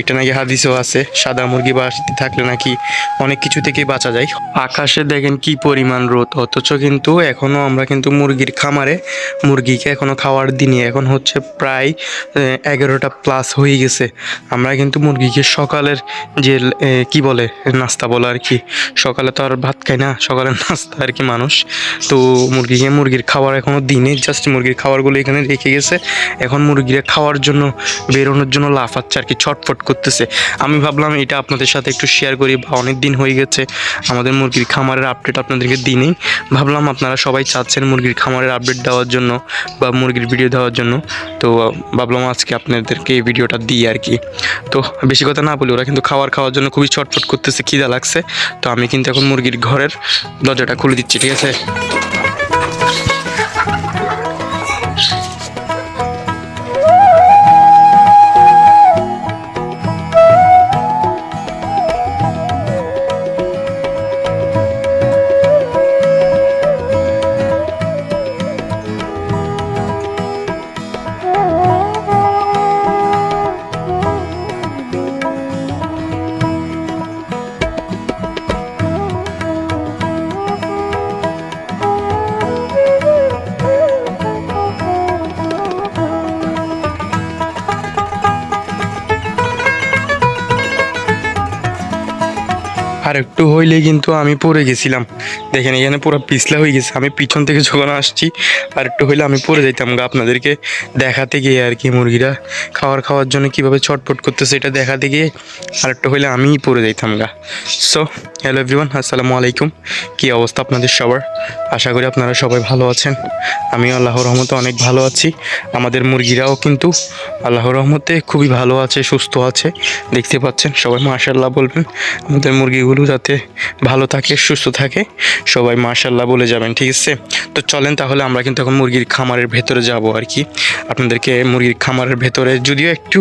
এটা নাকি হাদিসও আছে, সাদা মুরগি বাড়িতে থাকলে নাকি অনেক কিছু থেকেই বাঁচা যায়। আকাশে দেখেন কি পরিমাণ রোদ, অথচ কিন্তু এখনও আমরা কিন্তু মুরগির খামারে মুরগিকে এখনও খাওয়ার দিনই এখন হচ্ছে প্রায় এগারোটা প্লাস হয়ে গেছে। আমরা কিন্তু মুরগিকে সকালের যে কি বলে, নাস্তা বলে আর কি, সকালে তো আর ভাত খাই না, সকালের নাস্তা আর কি মানুষ। তো মুরগিকে মুরগির খাবার এখনও দিনে জাস্ট মুরগির খাবারগুলো এখানে রেখে গেছে। এখন মুরগিরা খাওয়ার জন্য, বেরোনোর জন্য লাফাচ্ছে আর কি, ছটফট করতেছে। আমি ভাবলাম এটা আপনাদের সাথে একটু শেয়ার করি, বা অনেক দিন হয়ে গেছে আমাদের মুরগির খামারের আপডেট আপনাদেরকে দিনেই ভাবলাম আপনারা সবাই চাচ্ছেন মুরগির খামারের আপডেট দেওয়ার জন্য, বা মুরগির ভিডিও দেওয়ার জন্য। তো ভাবলাম আজকে আপনাদেরকে এই ভিডিওটা দিই আর কি। তো বেশি কথা না বলি ওরা কিন্তু খাবার খাওয়ার জন্য খুবই ছটফট করতেছে, খিদা লাগছে। তো আমি কিন্তু এখন মুরগির ঘরের দরজাটা খুলে দিচ্ছি, ঠিক আছে? আর একটু হইলে কিন্তু আমি পড়ে গেছিলাম। দেখেন, এখানে পুরো পিছলা হয়ে গেছে। আমি পিছন থেকে যখন আসছি আর একটু হইলে আমি পড়ে যাইতাম গা। আপনাদেরকে দেখাতে গিয়ে আর কি মুরগিরা খাওয়ার খাওয়ার জন্য কীভাবে ছটফট করতেছে, এটা দেখাতে গিয়ে আর একটু হইলে আমিই পড়ে যাইতাম গা। সো হ্যালো এভরিওয়ান আসসালামু আলাইকুম। কী অবস্থা আপনাদের সবার? আশা করি আপনারা সবাই ভালো আছেন। আমি আল্লাহর রহমতে অনেক ভালো আছি। আমাদের মুরগিরাও কিন্তু আল্লাহর রহমতে খুবই ভালো আছে, সুস্থ আছে। দেখতে পাচ্ছেন, সবাই মাশাল্লাহ বলবেন। আমাদের মুরগিগুলো যাতে ভালো থাকে, সুস্থ থাকে। সবাই মাশাল্লাহ বলে যাবেন, ঠিক আছে? তো চলেন তাহলে আমরা কিন্তু এখন মুরগির খামারের ভেতরে যাব আর কি। আপনাদেরকে মুরগির খামারের ভেতরে, যদিও একটু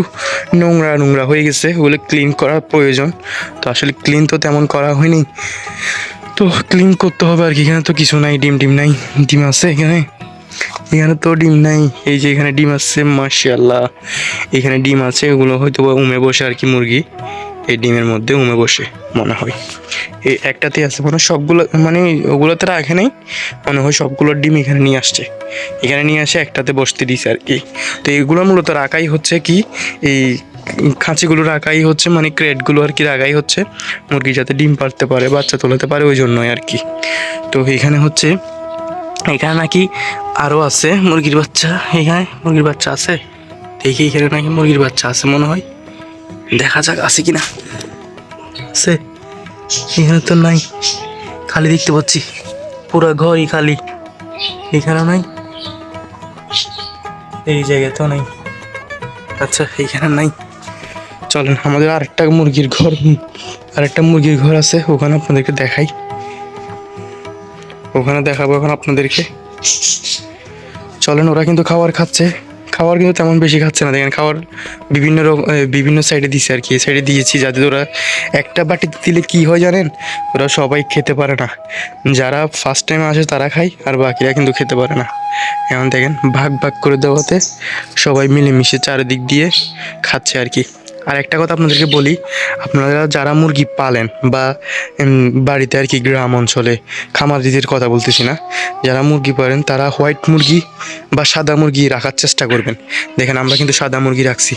নোংরা নোংরা হয়ে গেছে, ওগুলো ক্লিন করার প্রয়োজন। তো আসলে ক্লিন তো তেমন করা হয়নি। তো ক্লিন করতে হবে আর কি, এখানে তো কিছু নাই, ডিম ডিম নাই, ডিম আছে এখানে। এখানে তো ডিম নাই, এই যে এখানে ডিম আছে মাশাল্লাহ এখানে ডিম আছে এগুলো হয়তো উমে বসে আর কি মুরগি। এই ডিমের মধ্যে উমে বসে, মনে হয়। এই একটাতে আছে মানে সবগুলো মানে ওগুলোতে রাখে নাই মনে হয় সবগুলোর ডিম এখানে নিয়ে আসছে। এখানে নিয়ে আসে একটাতে বসতে দিছে আর কি। তো এগুলো মূলত রাখাই হচ্ছে কি, এই খাঁচিগুলো রাখাই হচ্ছে মানে ক্রেটগুলো আর কি রাখাই হচ্ছে। মুরগি যাতে ডিম পারতে পারে, বাচ্চা তোলাতে পারে, ওই জন্যই আর কি। তো এখানে হচ্ছে, এখানে নাকি আরও আছে মুরগির বাচ্চা। এখানে মুরগির বাচ্চা আছে? দেখি এখানে নাকি মুরগির বাচ্চা আছে, মনে হয়। দেখা যাক আছে কি না সে এখানে তো নাই। খালি দেখতে পাচ্ছি। পুরো ঘরই খালি। এখানে নাই। এই জায়গাতেও নাই। আচ্ছা এইখানে নাই। চলেন, আমাদের আরেকটা মুরগির ঘর। আরেকটা মুরগির ঘর আছে, ওখানে আপনাদেরকে দেখাই। ওখানে দেখাবো এখন আপনাদেরকে। চলেন, ওরা কিন্তু খাবার খাচ্ছে। খাবার কিন্তু তেমন বেশি খাচ্ছে না। দেখেন খাবার বিভিন্ন রকম বিভিন্ন সাইডে দিছে আর কি। এই সাইডে দিয়েছি যাতে ওরা একটা বাটিতে দিলে কি হয় জানেন? ওরা সবাই খেতে পারে না। যারা ফার্স্ট টাইম আসে তারা খায়, আর বাকিরা কিন্তু খেতে পারে না। এমন দেখেন ভাগ ভাগ করে দেওয়াতে সবাই মিলেমিশে চারিদিক দিয়ে খাচ্ছে আর কি। আর একটা কথা আপনাদেরকে বলি, আপনারা যারা মুরগি পালেন বা বাড়িতে আর কি গ্রাম অঞ্চলে খামারিদের কথা বলতেছি না, যারা মুরগি পালেন তারা হোয়াইট মুরগি বা সাদা মুরগি রাখার চেষ্টা করবেন। দেখেন আমরা কিন্তু সাদা মুরগি রাখছি।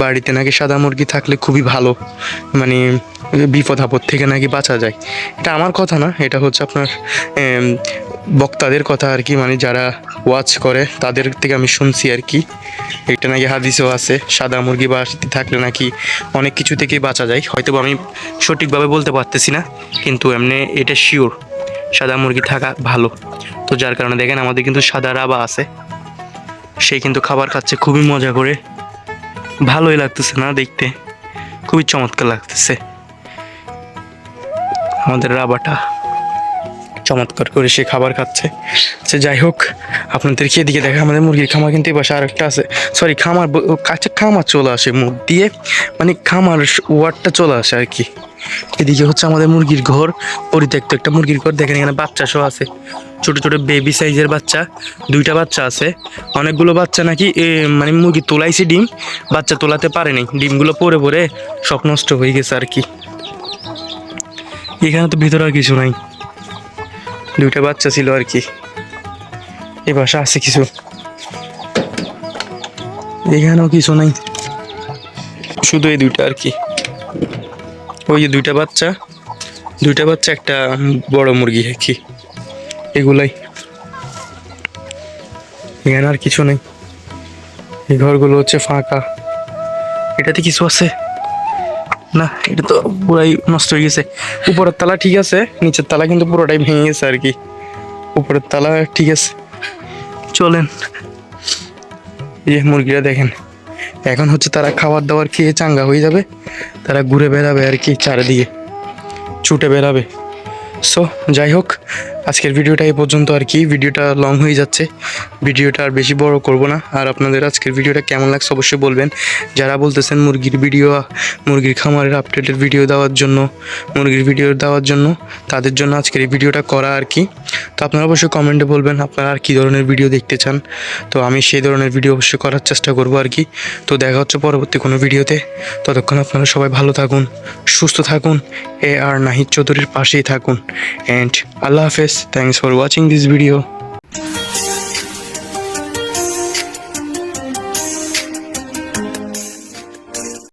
বাড়িতে নাকি সাদা মুরগি থাকলে খুবই ভালো মানে বিপদ আপদ থেকে নাকি বাঁচা যায়। এটা আমার কথা না, এটা হচ্ছে আপনার বক্তাদের কথা আর কি মানে যারা ওয়াচ করে তাদের থেকে আমি শুনছি আর কি। এটা নাকি হাদিসও আছে, সাদা মুরগি বাড়িতে থাকলে নাকি অনেক কিছু থেকেই বাঁচা যায়। হয়তো আমি সঠিকভাবে বলতে পারতেছি না, কিন্তু এমনি এটা শিওর সাদা মুরগি থাকা ভালো। তো যার কারণে দেখেন আমাদের কিন্তু সাদা রাবা আছে। সে কিন্তু খাবার খাচ্ছে, খুবই মজা করে। ভালোই লাগতেছে না দেখতে, খুবই চমৎকার লাগতেছে। আমাদের রাবাটা চমৎকার করে সে খাবার খাচ্ছে। সে যাই হোক, আপনাদেরকে এদিকে দেখা, আমাদের মুরগির খামার কিন্তু এবার আর একটা আছে। সরি খামার কাছে খামার চলে আসে, মুখ দিয়ে মানে খামার ওয়ার্ডটা চলে আসে আর কি। এদিকে হচ্ছে আমাদের মুরগির ঘর, পরিত্যক্ত একটা মুরগির ঘর। দেখেন এখানে বাচ্চা সহ আছে। ছোট ছোট বেবি সাইজের বাচ্চা, দুইটা বাচ্চা আছে। অনেকগুলো বাচ্চা নাকি মানে মুরগি তোলাইছে ডিম, বাচ্চা তোলাতে পারেনি ডিমগুলো পরে পরে সব নষ্ট হয়ে গেছে আর কি। এখানে তো ভিতরে আর কিছু নাই। দুইটা বাচ্চা ছিল আর কি। এ বাসা আছে কিছু। এখানেও কিছু নাই। শুধু এই দুইটা আর কি। ওই যে দুইটা বাচ্চা দুইটা বাচ্চা একটা বড় মুরগি কি। এগুলাই। এখানে আর কিছু নেই। এই ঘরগুলো হচ্ছে ফাঁকা। এটাতে কিছু আছে? না, এটা তো পুরাই নষ্ট হয়ে গেছে। উপরের তালা ঠিক আছে, নিচের তালা কিন্তু পুরোটাই ভেঙে গেছে আর কি। উপরের তালা ঠিক আছে। চলেন। যে মুরগিরা দেখেন, এখন হচ্ছে তারা খাবার দাবার খেয়ে চাঙ্গা হয়ে যাবে, তারা ঘুরে বেড়াবে আর কি চারিদিকে, ছুটে বেড়াবে। সো যাই হোক আজকের ভিডিওটা এই পর্যন্ত আর কি। ভিডিওটা লং হয়ে যাচ্ছে। ভিডিওটা আর বেশি বড় করব না। আর আপনাদের আজকের ভিডিওটা কেমন লাগছে অবশ্যই বলবেন। যারা বলতেছেন মুরগির ভিডিও, মুরগির খামারের আপডেটের ভিডিও দেওয়ার জন্য, মুরগির ভিডিও দেওয়ার জন্য, তাদের জন্য আজকের এই ভিডিওটা করা আর কি। তো আপনারা অবশ্যই কমেন্টে বলবেন আপনারা আর কী ধরনের ভিডিও দেখতে চান। তো আমি সেই ধরনের ভিডিও অবশ্যই করার চেষ্টা করব আর কি। তো দেখা হচ্ছে পরবর্তী কোনো ভিডিওতে। ততক্ষণ আপনারা সবাই ভালো থাকুন, সুস্থ থাকুন, এ আর নাহিদ চৌধুরীর পাশেই থাকুন। অ্যান্ড আল্লাহ হাফেজ। Thanks for watching this video